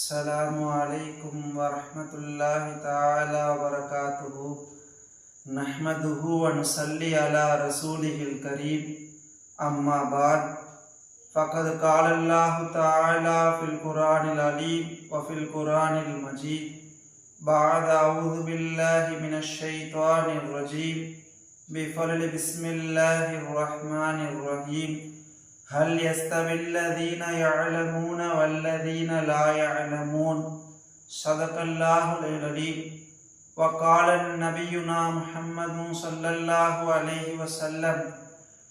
السلام علیکم ورحمۃ اللہ تعالی وبرکاتہ۔ نحمده ونسلی على رسوله الكريم اما بعد، فقد قال اللہ تعالی فی القرآن العلیم وفی القرآن المجید۔ بعد اعوذ باللہ من الشیطان الرجیم۔ بفضل بسم اللہ الرحمن الرحیم۔ هل يستوي الذين يعلمون والذين لا يعلمون صدق الله العليم وقال نبينا محمد صلى الله عليه وسلم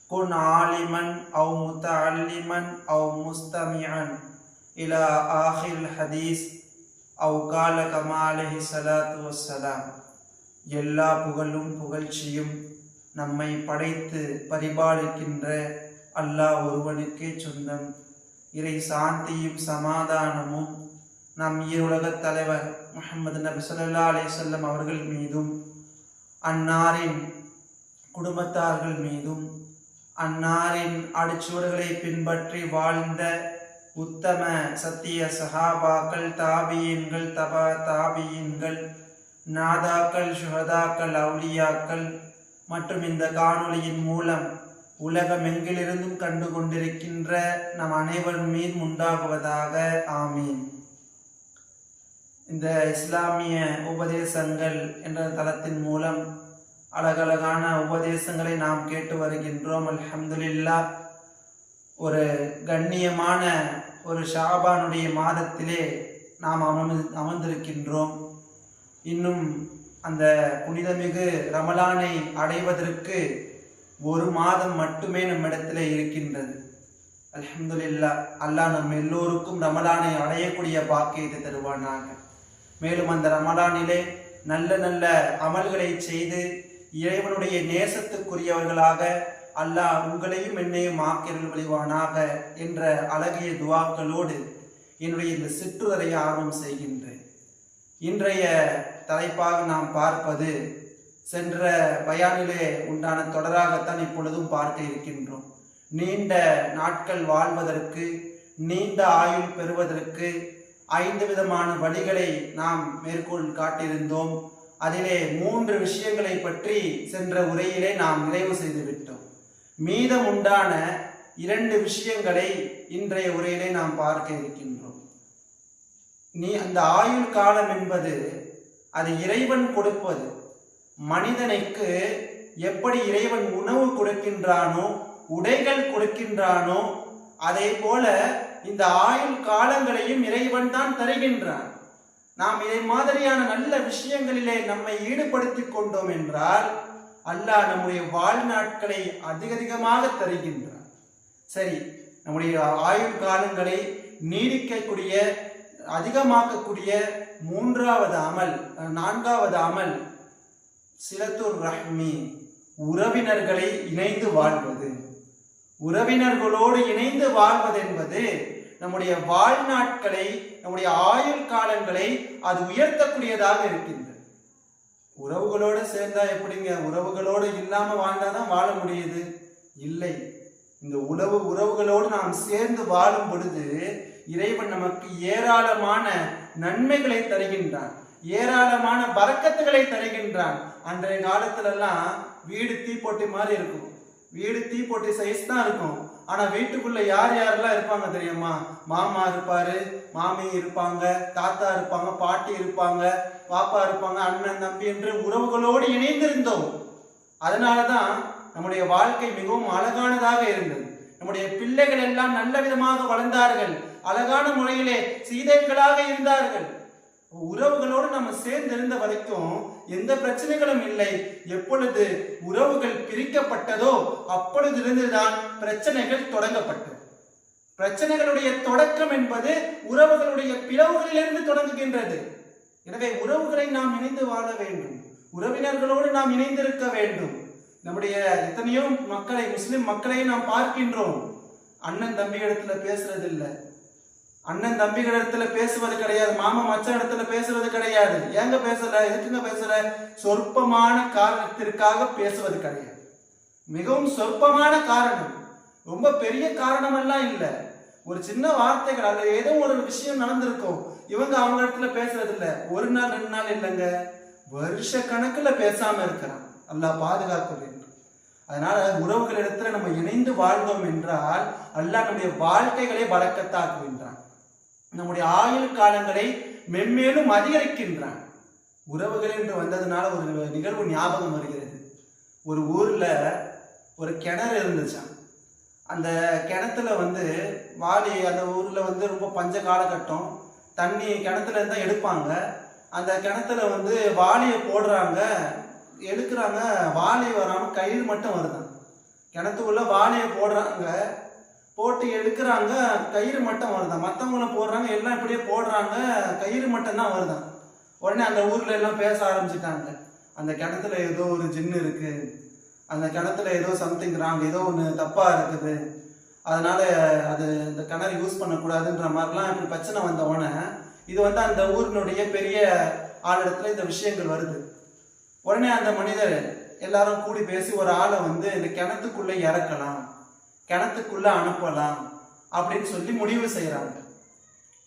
كن عالما أو متعلما أو مستمعا إلى آخر الحديث أو قال كما عليه الصلاة والسلام எல்லா புகழும் புகழ்ச்சியும் நம்மை படைத்து பரிபாலிக்கின்ற அல்லாஹ் ஒருவனுக்கே சொந்தம். இறை சாந்தியும் சமாதானமும் நம் ஈருலகத் தலைவர் முகமது நபி சொல்லா அலிசல்லம் அவர்கள் மீதும் அன்னாரின் குடும்பத்தார்கள் மீதும் அன்னாரின் அடிச்சுவர்களை பின்பற்றி வாழ்ந்த உத்தம சத்திய சஹாபாக்கள் தாபியன்கள் தபா தாபியன்கள் நாதாக்கள் சுகதாக்கள் அவுலியாக்கள் மற்றும் இந்த காணொளியின் மூலம் உலகமெங்கிலிருந்தும் கண்டு கொண்டிருக்கின்ற நம் அனைவரும் மீது உண்டாகுவதாக ஆமீன். இந்த இஸ்லாமிய உபதேசங்கள் என்ற தளத்தின் மூலம் அழகழகான உபதேசங்களை நாம் கேட்டு வருகின்றோம். அல்ஹம்துலில்லா ஒரு கண்ணியமான ஒரு ஷாபானுடைய மாதத்திலே நாம் அமர்ந்து அமர்ந்திருக்கின்றோம். இன்னும் அந்த புனிதமிகு ரமலானை அடைவதற்கு ஒரு மாதம் மட்டுமே நம்மிடத்தில் இருக்கின்றது. அல்ஹம்துலில்லா அல்லாஹ் நம் எல்லோருக்கும் ரமலானை அடையக்கூடிய பாக்கியத்தை தருவானாக. மேலும் அந்த ரமலானிலே நல்ல நல்ல அமல்களை செய்து இறைவனுடைய நேசத்துக்குரியவர்களாக அல்லாஹ் உங்களையும் என்னையும் ஆக்கிரல் வழிவானாக என்ற அழகிய துவாக்களோடு என்னுடைய இந்த சிற்றுரை ஆர்வம் செய்கின்றேன். இன்றைய தலைப்பாக நாம் பார்ப்பது சென்ற பயானிலே உண்டான தொடராகத்தான் இப்பொழுதும் பார்க்க இருக்கின்றோம். நீண்ட நாட்கள் வாழ்வதற்கு நீண்ட ஆயுள் பெறுவதற்கு ஐந்து விதமான வழிகளை நாம் மேற்கோள் காட்டியிருந்தோம். அதிலே மூன்று விஷயங்களை பற்றி சென்ற உரையிலே நாம் நிறைவு செய்துவிட்டோம். மீதம் உண்டான இரண்டு விஷயங்களை இன்றைய உரையிலே நாம் பார்க்க இருக்கின்றோம். நீ அந்த ஆயுள் காலம் என்பது அது இறைவன் கொடுப்பது மனிதனுக்கு எப்படி இறைவன் உணவு கொடுக்கின்றானோ உடைகள் கொடுக்கின்றானோ அதே போல இந்த ஆயுள் காலங்களையும் இறைவன் தான் தருகின்றான். நாம் இதை மாதிரியான நல்ல விஷயங்களிலே நம்மை ஈடுபடுத்திக் கொண்டோம் என்றால் அல்லாஹ் நம்முடைய வாழ்நாட்களை அதிக அதிகமாக தருகின்றான். சரி நம்முடைய ஆயுள் காலங்களை நீடிக்கக்கூடிய அதிகமாக்கக்கூடிய மூன்றாவது அமல் நான்காவது அமல் சிலத்துர் ரஹ்மி உறவினர்களை இணைந்து வாழ்வது. உறவினர்களோடு இணைந்து வாழ்வது என்பது நம்முடைய வாழ்நாட்களை நம்முடைய ஆயுள் காலங்களை அது உயர்த்தக்கூடியதாக இருக்கின்றது. உறவுகளோடு சேர்ந்தா எப்படிங்க? உறவுகளோடு இல்லாம வாழ்ந்தாதான் வாழ முடியுது? இல்லை. இந்த உறவு உறவுகளோடு நாம் சேர்ந்து வாழும் பொழுது இறைவன் நமக்கு ஏராளமான நன்மைகளை தருகின்றான். ஏராளமான பறக்கத்துகளை தருகின்றான். அன்றைய காலத்துல எல்லாம் வீடு தீப்பொட்டி மாதிரி இருக்கும். வீடு தீப்பொட்டி சைஸ் தான் இருக்கும். ஆனா வீட்டுக்குள்ள யார் யாரெல்லாம் இருப்பாங்க தெரியுமா? மாமா இருப்பாரு மாமி இருப்பாங்க தாத்தா இருப்பாங்க பாட்டி இருப்பாங்க பாப்பா இருப்பாங்க அண்ணன் தம்பி என்று உறவுகளோடு இணைந்திருந்தோம். அதனாலதான் நம்முடைய வாழ்க்கை மிகவும் அழகானதாக இருந்தது. நம்முடைய பிள்ளைகள் எல்லாம் நல்ல விதமாக வளர்ந்தார்கள். அழகான முறையிலே சீதைகளாக இருந்தார்கள். உறவுகளோடு நம்ம சேர்ந்திருந்த வரைக்கும் எந்த பிரச்சனைகளும் இல்லை. எப்பொழுது உறவுகள் பிரிக்கப்பட்டதோ அப்பொழுதிலிருந்துதான் பிரச்சனைகள் தொடங்கப்பட்டது. பிரச்சனைகளுடைய தொடக்கம் என்பது உறவுகளுடைய பிளவுகளிலிருந்து தொடங்குகின்றது. எனவே உறவுகளை நாம் இணைந்து வாழ வேண்டும். உறவினர்களோடு நாம் இணைந்திருக்க வேண்டும். நம்முடைய எத்தனையோ மக்களை முஸ்லிம் மக்களை நாம் பார்க்கின்றோம். அண்ணன் தம்பி இடத்துல பேசுறதில்லை. அண்ணன் தம்பிகள் இடத்துல பேசுவது கிடையாது மாமா மச்சான் இடத்துல பேசுவது கிடையாது. ஏங்க பேசல? எதுக்குங்க பேசல? சொற்பமான காரணத்திற்காக பேசுவது கிடையாது. மிகவும் சொற்பமான காரணம். ரொம்ப பெரிய காரணமெல்லாம் இல்லை. ஒரு சின்ன வார்த்தைகள் அல்ல ஏதோ ஒரு விஷயம் நடந்திருக்கும். இவங்க அவங்க இடத்துல பேசுறது இல்ல. ஒரு நாள் ரெண்டு நாள் இல்லைங்க. வருஷ கணக்குல பேசாம இருக்கிறான் அல்லாஹ் பாதுகாக்க வேண்டும். அதனால உறவுகளிடத்துல நம்ம இணைந்து வாழ்ந்தோம் என்றால் அல்லாஹ் நம்முடைய வாழ்க்கைகளை பலக்கத்தாக்குகின்றான். நம்முடைய ஆயுள் காலங்களை மென்மேலும் அதிகரிக்கின்றான். உறவுகள் என்று வந்ததுனால ஒரு நிகழ்வு ஞாபகம் வருகிறது. ஒரு ஊர்ல ஒரு கிணறு இருந்துச்சான் அந்த கிணத்துல வந்து வாளி அந்த ஊர்ல வந்து ரொம்ப பஞ்ச காலகட்டம். தண்ணி கிணத்துல இருந்தா எடுப்பாங்க. அந்த கிணத்துல வந்து வாளியை போடுறாங்க. எடுக்கிறாங்க. வாளி வராம கயிறு மட்டும் வருதான் கிணத்துக்குள்ள வாளியை போடுறாங்க. போட்டு எடுக்கிறாங்க கயிறு மட்டும் வருதான் மற்றவங்களும் போடுறாங்க எல்லாம் இப்படியே போடுறாங்க கயிறு மட்டும் தான் வருதான் உடனே அந்த ஊரில் எல்லாம் பேச ஆரம்பிச்சிட்டாங்க. அந்த கிணத்துல ஏதோ ஒரு ஜின்னு இருக்கு. அந்த கிணத்துல ஏதோ சம்திங் ராங் ஏதோ ஒன்று தப்பாக இருக்குது. அதனால அது இந்த கிணறு யூஸ் பண்ணக்கூடாதுன்ற மாதிரிலாம் இப்படி பிரச்சனை வந்த உடனே இது வந்து அந்த ஊரினுடைய பெரிய ஆளிடத்துல இந்த விஷயங்கள் வருது. உடனே அந்த மனிதர் எல்லாரும் கூடி பேசி ஒரு ஆளை வந்து இந்த கிணத்துக்குள்ளே இறக்கலாம். கிணத்துக்குள்ள அனுப்பலாம் அப்படின்னு சொல்லி முடிவு செய்கிறாங்க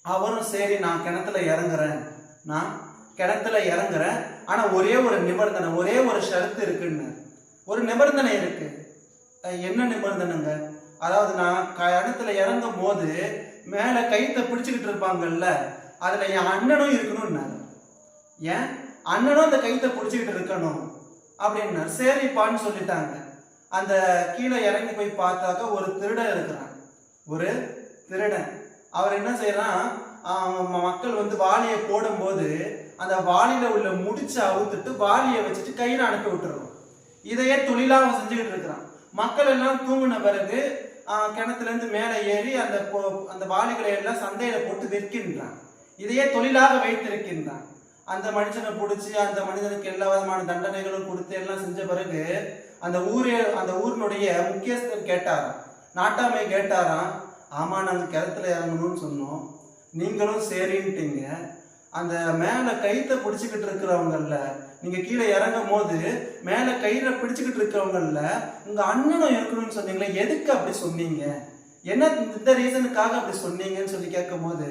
அவரும் சரி நான் கிணத்துல இறங்குறேன். நான் கிணத்துல இறங்குறேன். ஆனா ஒரே ஒரு நிபந்தனை ஒரே ஒரு ஷரத்து இருக்குன்னு. ஒரு நிபந்தனை இருக்கு. என்ன நிபந்தனைங்க? அதாவது நான் கிணத்துல இறங்கும் போது மேல கைத்தை பிடிச்சுக்கிட்டு இருப்பாங்கல்ல அதுல என் அண்ணனும் இருக்கணும்னாரு. ஏன்? அண்ணனும் அந்த கைத்தை பிடிச்சிக்கிட்டு இருக்கணும் அப்படின்னாரு. சரிப்பான்னு சொல்லிட்டாங்க. அந்த கீழே இறங்கி போய் பார்த்தாக்க ஒரு திருடன் இருக்கிறான். ஒரு திருடன். அவர் என்ன செய்யறான் மக்கள் வந்து வாளியை போடும்போது அந்த வாளியில உள்ள முடிச்சு அவுத்துட்டு வாளியை வச்சுட்டு கையில அனுப்பி விட்டுறோம் இதையே தொழிலாக அவன் செஞ்சுக்கிட்டு இருக்கிறான். மக்கள் எல்லாம் தூங்கின பிறகு கிணத்துல இருந்து மேலே ஏறி அந்த அந்த வாளிகளை எல்லாம் சந்தையில போட்டு விற்கின்றான். இதையே தொழிலாக வைத்திருக்கின்றான். அந்த மனுஷனை பிடிச்சி அந்த மனிதனுக்கு எல்லா விதமான தண்டனைகளும் கொடுத்து எல்லாம் செஞ்ச பிறகு அந்த ஊரே அந்த ஊரினுடைய முக்கியஸ்தர் கேட்டாராம். நாட்டாமை கேட்டாராம் ஆமா நாங்கள் கிணத்துல இறங்கணும்னு சொன்னோம். நீங்களும் சரின்ட்டீங்க. அந்த மேலே கைத்தை பிடிச்சிக்கிட்டு இருக்கிறவங்கல்ல நீங்கள் கீழே இறங்கும் போது மேலே கையில் பிடிச்சிக்கிட்டு இருக்கிறவங்கல்ல உங்கள் அண்ணனும் இருக்கணும்னு சொன்னீங்களே எதுக்கு அப்படி சொன்னீங்க? என்ன இந்த ரீசனுக்காக அப்படி சொன்னீங்கன்னு சொல்லி கேட்கும் போது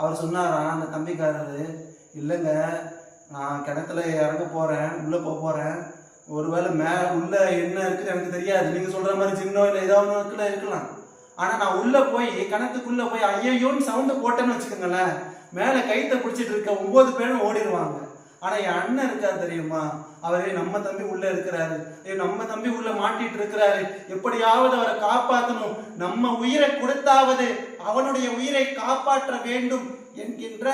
அவர் சொன்னாராம் அந்த தம்பிக்காரரு இல்லைங்க நான் கிணத்துல இறங்க போகிறேன் உள்ளே போக போகிறேன் ஒருவேளை மே உள்ளே என்ன இருக்குன்னு எனக்கு தெரியாது. நீங்கள் சொல்கிற மாதிரி சின்ன இல்லை ஏதாவது ஒன்று இருக்கலாம். ஆனால் நான் உள்ளே போய் கிணத்துக்குள்ளே போய் ஐயோன்னு சவுண்டு போட்டேன்னு வச்சுக்கோங்களேன். மேலே கைத்தை பிடிச்சிட்டு இருக்க ஒம்பது பேரும் ஓடிடுவாங்க. ஆனால் என் அண்ணன் இருக்காரு தெரியுமா? அவரே நம்ம தம்பி உள்ள இருக்கிறாரு. ஏ நம்ம தம்பி உள்ள மாட்டிட்டு இருக்கிறாரு. எப்படியாவது அவரை காப்பாற்றணும் நம்ம உயிரை கொடுத்தாவது அவனுடைய உயிரை காப்பாற்ற வேண்டும். என்கின்ற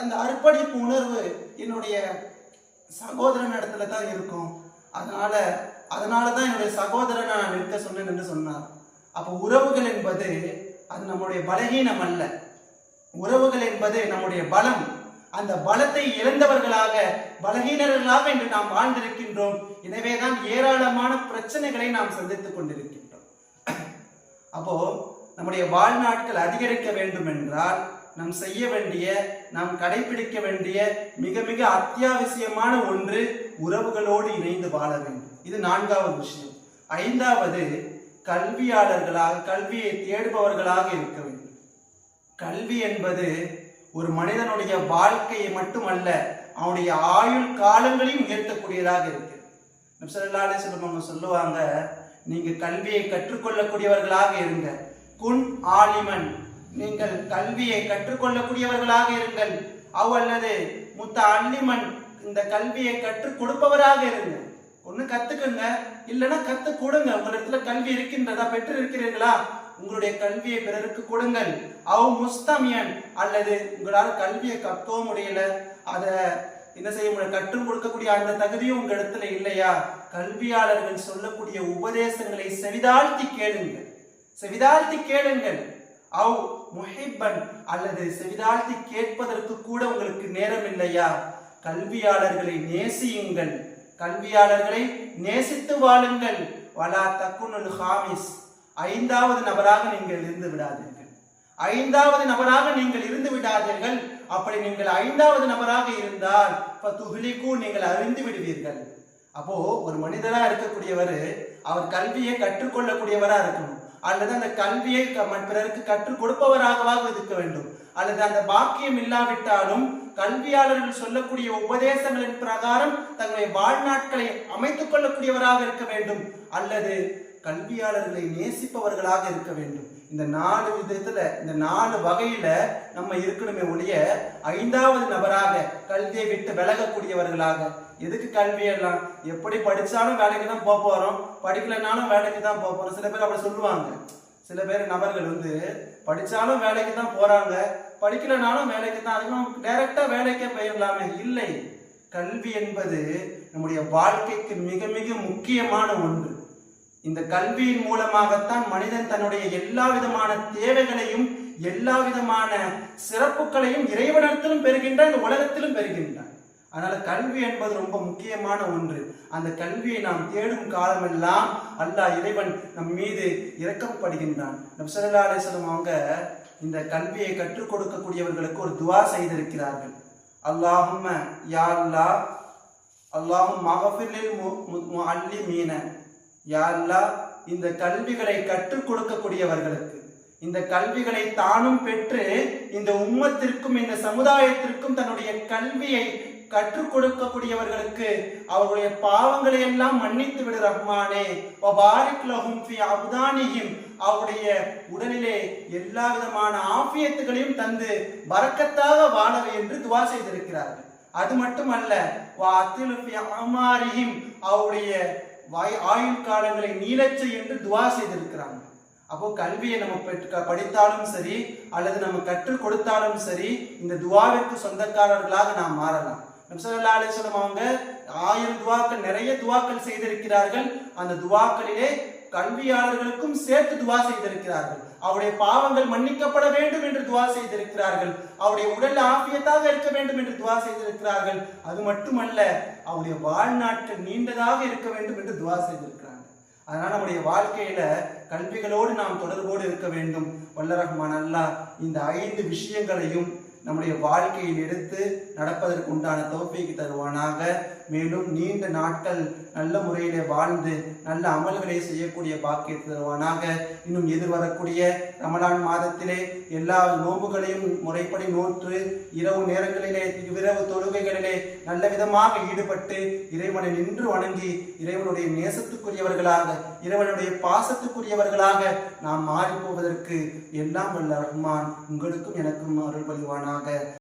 அந்த அர்ப்பணிப்பு உணர்வு என்னுடைய சகோதரன் இடத்துல தான் இருக்கும். அதனால அதனால தான் என்னுடைய சகோதரனை நான் நிற்க சொன்னேன் என்று சொன்னார். அப்போ உறவுகள் என்பது அது நம்முடைய பலகீனம் அல்ல. உறவுகள் என்பது நம்முடைய பலம். அந்த பலத்தை இழந்தவர்களாக பலகீனர்களாக இன்று நாம் வாழ்ந்திருக்கின்றோம். எனவேதான் ஏராளமான பிரச்சனைகளை நாம் சந்தித்துக் கொண்டிருக்கின்றோம். அப்போ நம்முடைய வாழ்நாட்கள் அதிகரிக்க வேண்டும் என்றால் நாம் செய்ய வேண்டிய நாம் கடைபிடிக்க வேண்டிய மிக மிக அத்தியாவசியமான ஒன்று உறவுகளோடு இணைந்து வாழ வேண்டும். இது நான்காவது விஷயம். ஐந்தாவது கல்வியாளர்களாக கல்வியை தேடுபவர்களாக இருக்க வேண்டும். கல்வி என்பது ஒரு மனிதனுடைய வாழ்க்கையை மட்டுமல்ல அவனுடைய ஆயுள் காலங்களையும் உயர்த்தக்கூடியதாக இருக்கு. நப்சல்லா சொல்லுவாங்க சொல்லுவாங்க நீங்க கல்வியை கற்றுக்கொள்ளக்கூடியவர்களாக இருங்க. குன் ஆலிமன். நீங்கள் கல்வியை கற்றுக்கொள்ளக்கூடியவர்களாக இருங்கள். அவ் அல்லது முத்த அல்லிமன் இந்த கல்வியை கற்றுக் கொடுப்பவராக இருங்க. ஒண்ணு கத்துக்குங்க இல்லைன்னா கத்து கொடுங்க. உங்களிடத்துல கல்வி இருக்கின்றதா பெற்று இருக்கிறீர்களா உங்களுடைய கல்வியை பிறருக்கு கொடுங்கள். அவ் முஸ்தமியன் அல்லது உங்களால் கல்வியை கற்கவும் முடியல. அதை என்ன செய்ய முடியும் கற்றுக் கொடுக்கக்கூடிய அந்த தகுதியும் உங்க இடத்துல இல்லையா? கல்வியாளர்கள் சொல்லக்கூடிய உபதேசங்களை செவிதாழ்த்தி கேளுங்கள். செவிதாழ்த்தி கேளுங்கள். அவ் முஹிப்பன் அல்லது செவிதாழ்த்தி கேட்பதற்கு கூட உங்களுக்கு நேரம் இல்லையா கல்வியாளர்களை நேசியுங்கள். கல்வியாளர்களை நேசித்து வாழுங்கள். வலா தக்குனுல் ஹாமிஸ். ஐந்தாவது நபராக நீங்கள் இருந்து விடாதீர்கள். ஐந்தாவது நபராக நீங்கள் இருந்து விடாதீர்கள். அப்படி நீங்கள் ஐந்தாவது நபராக இருந்தால் துகிலிக்கு நீங்கள் அறிந்து விடுவீர்கள். அப்போ ஒரு மனிதரா இருக்கக்கூடியவர் அவர் கல்வியை கற்றுக்கொள்ளக்கூடியவரா இருக்கணும். அல்லது அந்த கல்வியை பிறருக்கு கற்றுக் கொடுப்பவராகவாக இருக்க வேண்டும். அல்லது அந்த பாக்கியம் இல்லாவிட்டாலும் கல்வியாளர்கள் சொல்லக்கூடிய உபதேசங்களின் பிரகாரம் தங்களுடைய வாழ்நாட்களை அமைத்துக் கொள்ளக்கூடியவராக இருக்க வேண்டும். அல்லது கல்வியாளர்களை நேசிப்பவர்களாக இருக்க வேண்டும். இந்த நாலு விதத்துல இந்த நாலு வகையில நம்ம இருக்கணுமே ஒழிய ஐந்தாவது நபராக கல்வியை விட்டு விலகக்கூடியவர்களாக எதுக்கு கல்வி எல்லாம்? எப்படி படிச்சாலும் வேலைக்கு தான் போக போறோம். படிக்கலைனாலும் வேலைக்கு தான் போக போறோம். சில பேர் அப்படி சொல்லுவாங்க. சில பேர் நபர்கள் வந்து படிச்சாலும் வேலைக்கு தான் போறாங்க. படிக்கலைனாலும் வேலைக்கு தான் அதுக்கு டைரக்டா வேலைக்கே போயிடலாமே. இல்லை. கல்வி என்பது நம்முடைய வாழ்க்கைக்கு மிக மிக முக்கியமான ஒன்று. இந்த கல்வியின் மூலமாகத்தான் மனிதன் தன்னுடைய எல்லா விதமான தேவைகளையும் எல்லா விதமான சிறப்புகளையும் இறைவனத்திலும் பெறுகின்றான் இந்த உலகத்திலும் பெறுகின்றான். அதனால கல்வி என்பது ரொம்ப முக்கியமான ஒன்று. அந்த கல்வியை நாம் தேடும் காலமெல்லாம் அல்லாஹ் இறைவன் நம் மீது இறக்கப்படுகின்றான் நம்சல்லா அலிஸ்லம் அவங்க இந்த கல்வியை கற்றுக் கொடுக்கக்கூடியவர்களுக்கு ஒரு துவா செய்திருக்கிறார்கள். அல்லாஹும் யா அல்லாஹ் அல்லாஹும் மகஃபிலில் மீன யா அல்லாஹ் இந்த கல்விகளை கற்றுக் கொடுக்கக்கூடியவர்களுக்கு. இந்த கல்விகளை தானும் பெற்று இந்த உம்மத்திற்கும் இந்த சமுதாயத்திற்கும் தன்னுடைய கல்வியை கற்றுக் கொடுக்கக்கூடியவர்களுக்கு அவருடைய பாவங்களை எல்லாம் மன்னித்து விடு ரஹ்மானே. வபாரிக் அவருடைய உடலிலே எல்லா விதமான ஆபியத்துகளையும் தந்து வரக்கத்தாக வாழவை என்று துவா செய்திருக்கிறார்கள். அது மட்டுமல்ல வா அவருடைய வாய் ஆயுள் காலங்களை நீளச் என்று துவா செய்திருக்கிறாங்க. அப்போ கல்வியை நம்ம பெற்று படித்தாலும் சரி அல்லது நம்ம கற்றுக் கொடுத்தாலும் சரி இந்த துவாவிற்கு சொந்தக்காரர்களாக நாம் மாறலாம். நபிசல்லா அலிஸ்லம் அவங்க ஆயிரம் துவாக்கள் நிறைய துவாக்கள் செய்திருக்கிறார்கள். அந்த துவாக்களிலே கல்வியாளர்களுக்கும் சேர்த்து துவா செய்திருக்கிறார்கள். அவருடைய பாவங்கள் மன்னிக்கப்பட வேண்டும் என்று துவா செய்திருக்கிறார்கள். அவருடைய உடல் ஆபியத்தாக இருக்க வேண்டும் என்று துவா செய்திருக்கிறார்கள். அது மட்டுமல்ல அவருடைய வாழ்நாட்கள் நீண்டதாக இருக்க வேண்டும் என்று துவா செய்திருக்கிறார்கள் அதனால் நம்முடைய வாழ்க்கையில கல்விகளோடு நாம் தொடர்போடு இருக்க வேண்டும். வல்ல ரஹ்மான் அல்லாஹ் இந்த ஐந்து விஷயங்களையும் நம்முடைய வாழ்க்கையில் எடுத்து நடப்பதற்கு உண்டான தோப்பிக்கு தருவானாக. மேலும் நீண்ட நாட்கள் நல்ல முறையிலே வாழ்ந்து நல்ல அமல்களை செய்யக்கூடிய பாக்கியத்தை தருவானாக. இன்னும் எதிர்வரக்கூடிய ரமலான் மாதத்திலே எல்லா நோம்புகளையும் முறைப்படி நோற்று இரவு நேரங்களிலே இரவு தொழுகைகளிலே நல்ல விதமாக ஈடுபட்டு இறைவனை நின்று வணங்கி இறைவனுடைய நேசத்துக்குரியவர்களாக இறைவனுடைய பாசத்துக்குரியவர்களாக நாம் மாறி போவதற்கு எல்லாம் வல்ல ரஹ்மான் உங்களுக்கும் எனக்கும் அருள் புரிவானாக.